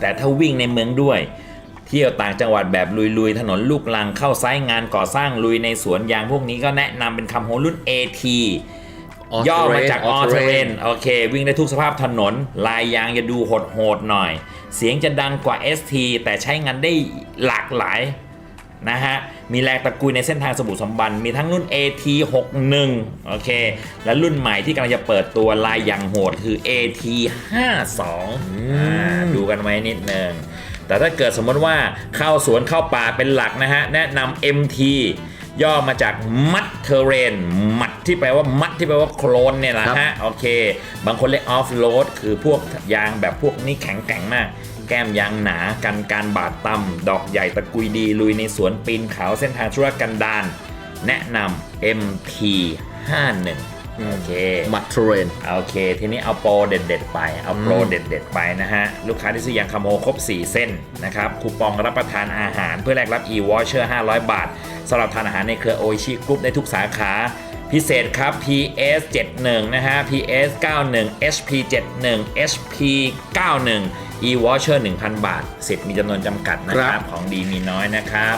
แต่ถ้าวิ่งในเมืองด้วย เที่ยวต่างจังหวัดแบบลุยๆ ถนนลูกลังเข้าไซต์งานก่อสร้างลุยในสวนยางพวกนี้ก็แนะนำเป็นคำโฮรุ่น AT ย่อมาจาก All All Terrain Terrain โอเค วิ่งได้ทุกสภาพถนน ลายยางจะดูโหดๆหน่อย เสียงจะดังกว่า ST แต่ใช้งานได้หลากหลาย นะฮะ มีแรงตะกุยในเส้นทางสบู่สมบัน มีทั้งรุ่น AT61 โอเค และรุ่นใหม่ที่กำลังจะเปิดตัวลายยางโหดคือ AT52 อ่าดูกันไว้นิดนึง แต่ถ้าเกิดสมมติว่าเข้าสวนเข้าป่าเป็นหลักนะฮะ แนะนำ MT ย่อมาจากมัดเทเรนมัดที่แปลว่ามัดที่แปลว่าโคลนเนี่ยแหละครัฮะบโอเค บางคนเรียกออฟโรดคือพวกยางแบบพวกนี้แข็งแกร่งมาก แก้มยางหนากันการบาดต่ำดอกใหญ่ตะกุยดี ลุยในสวนปีนเขาเส้นทางธุรกันดารแนะนำ MT 51 โอเคมัดเทรนโอเค ทีนี้เอาโปรเด็ด ๆ ไป เอาโปรเด็ด ๆ ไปนะฮะ ลูกค้าที่ซื้อยางคาโมครบ 4 เส้นนะครับ คูปองรับประทานอาหารเพื่อแลกรับ e-voucher 500 บาท สำหรับทานอาหารในเครือโอชิกรุ๊ปได้ทุกสาขา พิเศษครับ PS 71นะฮะ PS 91 HP 71 HP 91 e-voucher 1,000 บาทสิทธิ์มีจำนวนจำกัดนะคครัรับบของดีมีน้อยนะครับ